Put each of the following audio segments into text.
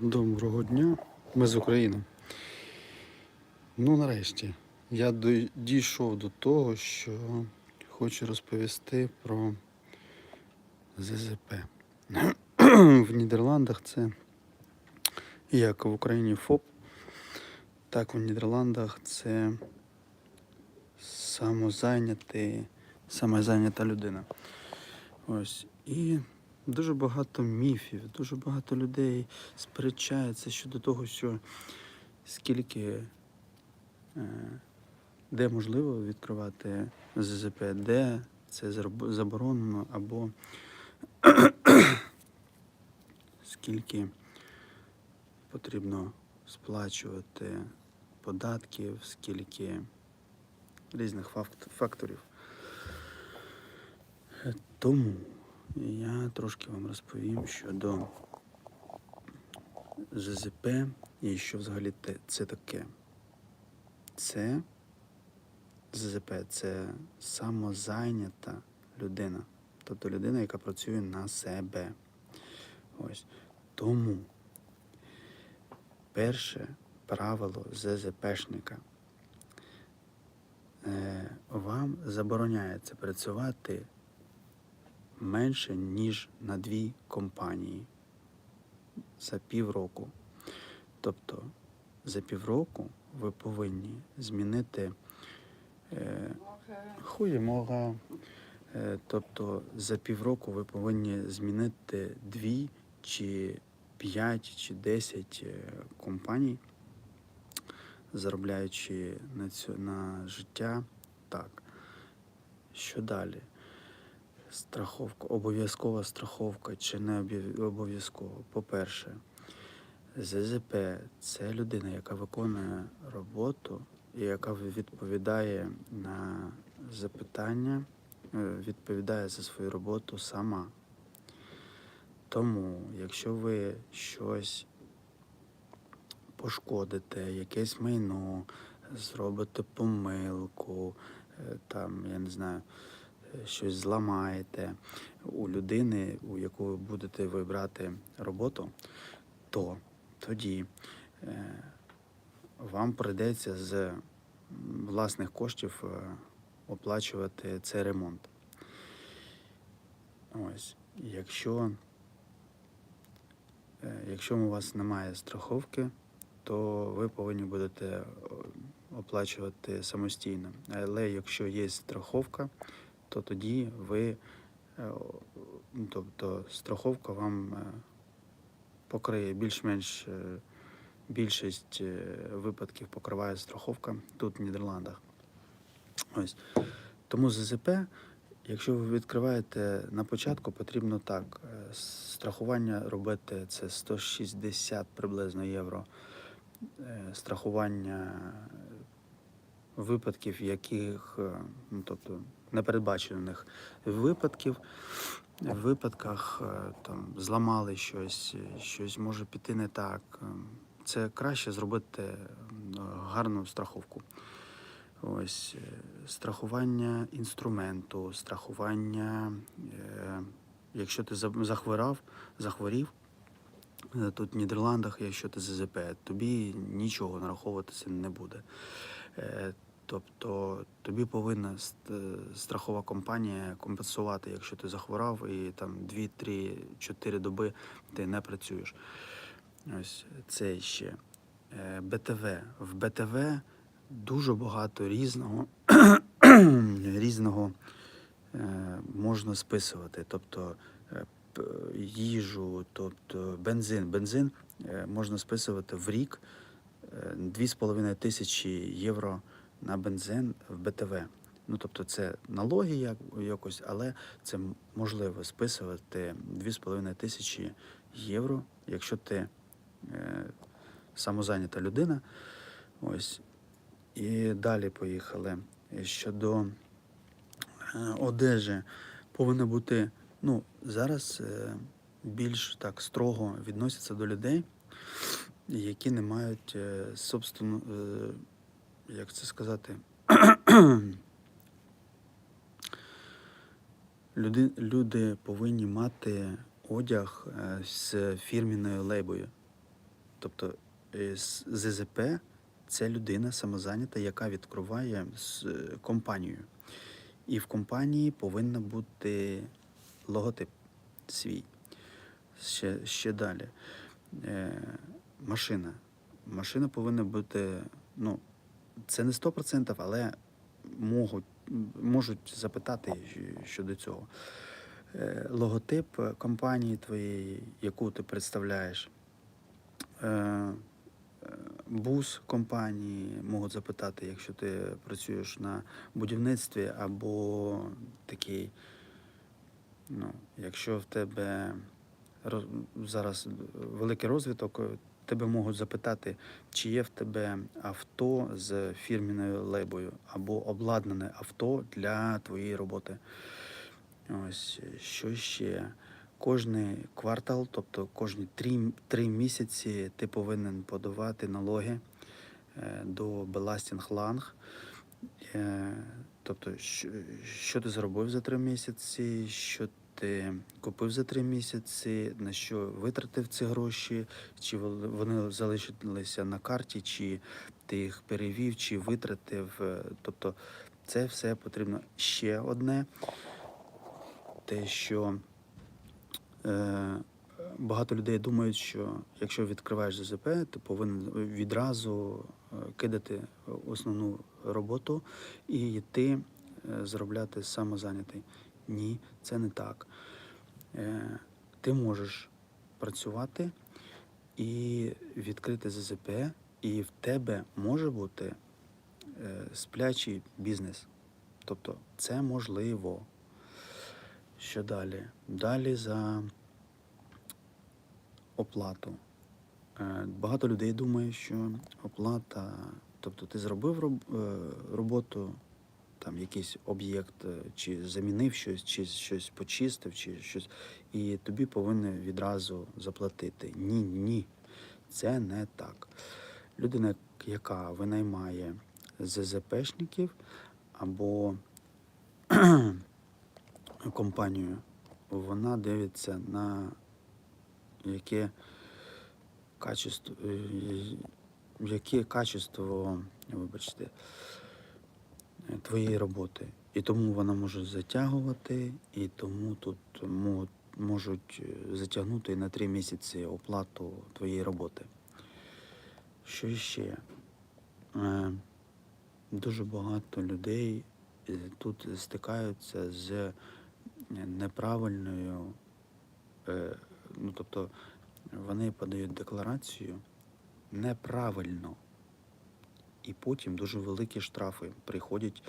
Доброго дня, ми з України. Ну, нарешті, я дійшов до того, що хочу розповісти про ЗЗП. В Нідерландах це як в Україні ФОП, так в Нідерландах це самозайнятий, самозайнята людина. Ось. І дуже багато міфів, дуже багато людей сперечається щодо того, що скільки, е, де можливо відкривати ЗЗП, де це заборонено, або скільки потрібно сплачувати податків, скільки різних факторів. Е, Тому я трошки вам розповім щодо ЗЗП і що взагалі це таке. Це ЗЗП це самозайнята людина. Тобто людина, яка працює на себе. Ось. Тому перше правило ЗЗПшника. Е, Вам забороняється працювати менше, ніж на дві компанії за півроку. Тобто за півроку ви повинні змінити е, хуємога. Е, тобто за півроку ви повинні змінити дві чи п'ять чи десять е, компаній, заробляючи на, цю, на життя так. Що далі? Страховка, обов'язкова страховка чи не обов'я- обов'язково. По-перше, ЗЗП це людина, яка виконує роботу і яка відповідає на запитання, е, відповідає за свою роботу сама. Тому, якщо ви щось пошкодите, якесь майно, зробите помилку, е, там, я не знаю, щось зламаєте у людини, у яку ви будете ви брати роботу, то тоді е, вам прийдеться з власних коштів е, оплачувати цей ремонт. Ось, якщо, е, якщо у вас немає страховки, то ви повинні будете оплачувати самостійно. Але якщо є страховка, то тоді ви, е, ну, тобто страховка вам е, покриє більш-менш е, більшість випадків покриває страховка тут в Нідерландах. Ось. Тому ЗЗП, якщо ви відкриваєте на початку, потрібно так. Страхування робити це 160 приблизно євро. Страхування випадків, яких, ну, тобто непередбачених випадків. В випадках е, там зламали щось, е, щось може піти не так. Е, Це краще зробити гарну страховку. Ось страхування інструменту, страхування, якщо ти за- захворав, захворів. Тут в Нідерландах, якщо ти ЗЗП, тобі нічого нараховуватися не буде. Тобто тобі повинна страхова компанія компенсувати, якщо ти захворав і там 2, 3, 4 доби ти не працюєш. Ось це ще. Е, БТВ. В БТВ дуже багато різного, різного е, можна списувати. Тобто е, їжу, тобто бензин. Бензин можна списувати в рік е, 2,5 тисячі євро на бензин в БТВ. Ну, тобто це налоги як, якось, але це можливо списувати 2,5 тисячі євро, якщо ти е, самозайнята людина. Ось. І далі поїхали. Щодо е, одежі, повинна бути. Ну, зараз е, більш так строго відносяться до людей, які не мають е, собственно, е, як це сказати, люди, люди повинні мати одяг е, з фірміною лейбою. Тобто е, з- ЗЗП це людина самозайнята, яка відкриває е, компанію. І в компанії повинен бути логотип свій. Ще, ще далі. Машина. Машина повинна бути, ну, це не 100%, але можуть, можуть запитати щодо цього. Е, логотип компанії твоєї, яку ти представляєш. Е, е, Бус компанії можуть запитати, якщо ти працюєш на будівництві або такий, ну, якщо в тебе зараз великий розвиток, тебе можуть запитати, чи є в тебе авто з фірміною лейбою або обладнане авто для твоєї роботи. Ось що ще. Кожний квартал, тобто кожні три, три місяці, ти повинен подавати налоги е, до Беластінг-Ланг. Тобто, що, що ти зробив за три місяці, що ти купив за три місяці, на що витратив ці гроші, чи вони залишилися на карті, чи ти їх перевів, чи витратив. Е, Тобто, це все потрібно ще одне. Те, що е, багато людей думають, що якщо відкриваєш ЗЗП, ти повинен відразу е, кидати основну роботу і йти е, заробляти самозайнятий. Ні, це не так. Е, Ти можеш працювати і відкрити ЗЗП, і в тебе може бути е, сплячий бізнес. Тобто це можливо. Що далі? Далі за оплату. Е, Багато людей думає, що оплата, тобто ти зробив роб- роботу, там якийсь об'єкт, е, чи замінив щось, чи щось почистив, чи щось, і тобі повинні відразу заплатити. Ні, ні, це не так. Людина, яка винаймає ЗЗПшників або компанію, вона дивиться на яке качество, е, яке качество, вибачте, твоєї роботи. І тому вона може затягувати, і тому тут можуть е, затягнути на три місяці оплату твоєї роботи. Що ще? Е, Дуже багато людей е, тут стикаються з неправильною, ну тобто вони подають декларацію неправильно. І потім дуже великі штрафи приходять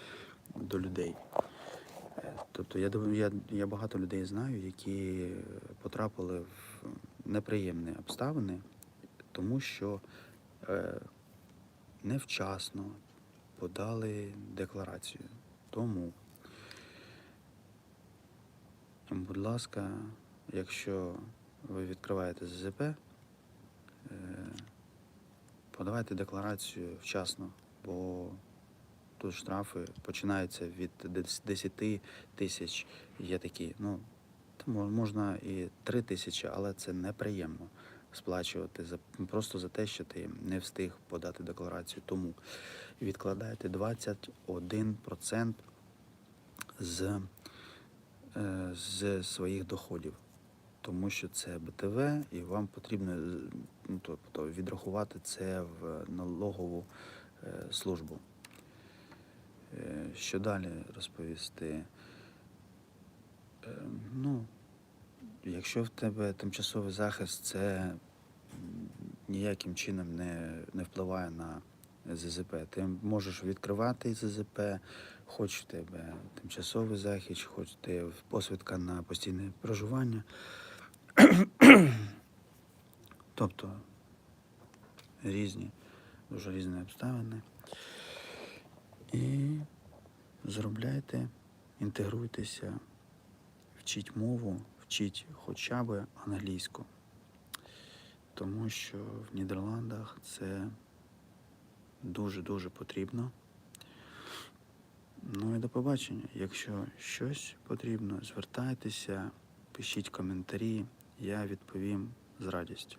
до людей. Е, Тобто я, я, я багато людей знаю, які потрапили в неприємні обставини, тому що е, невчасно подали декларацію. Тому, будь ласка, якщо ви відкриваєте ЗЗП, подавайте декларацію вчасно, бо тут штрафи починаються від дес- 10 тисяч. Є такі, ну, можна і 3 тисячі, але це неприємно сплачувати за, просто за те, що ти не встиг подати декларацію. Тому відкладаєте 21% з, е, з своїх доходів. Тому що це БТВ, і вам потрібно е, ну, тобто, відрахувати це в налогову е, службу. Е, Що далі розповісти? Ну, якщо в тебе тимчасовий захист, це ніяким чином не, не впливає на ЗЗП. Ти можеш відкривати ЗЗП, хоч в тебе тимчасовий захист, хоч ти посвідка на постійне проживання. тобто різні, дуже різні обставини. І заробляйте, інтегруйтеся, вчіть мову, вчіть хоча б англійську. Тому що в Нідерландах це дуже-дуже потрібно. Ну і до побачення. Якщо щось потрібно, звертайтеся, пишіть коментарі, я відповім з радістю.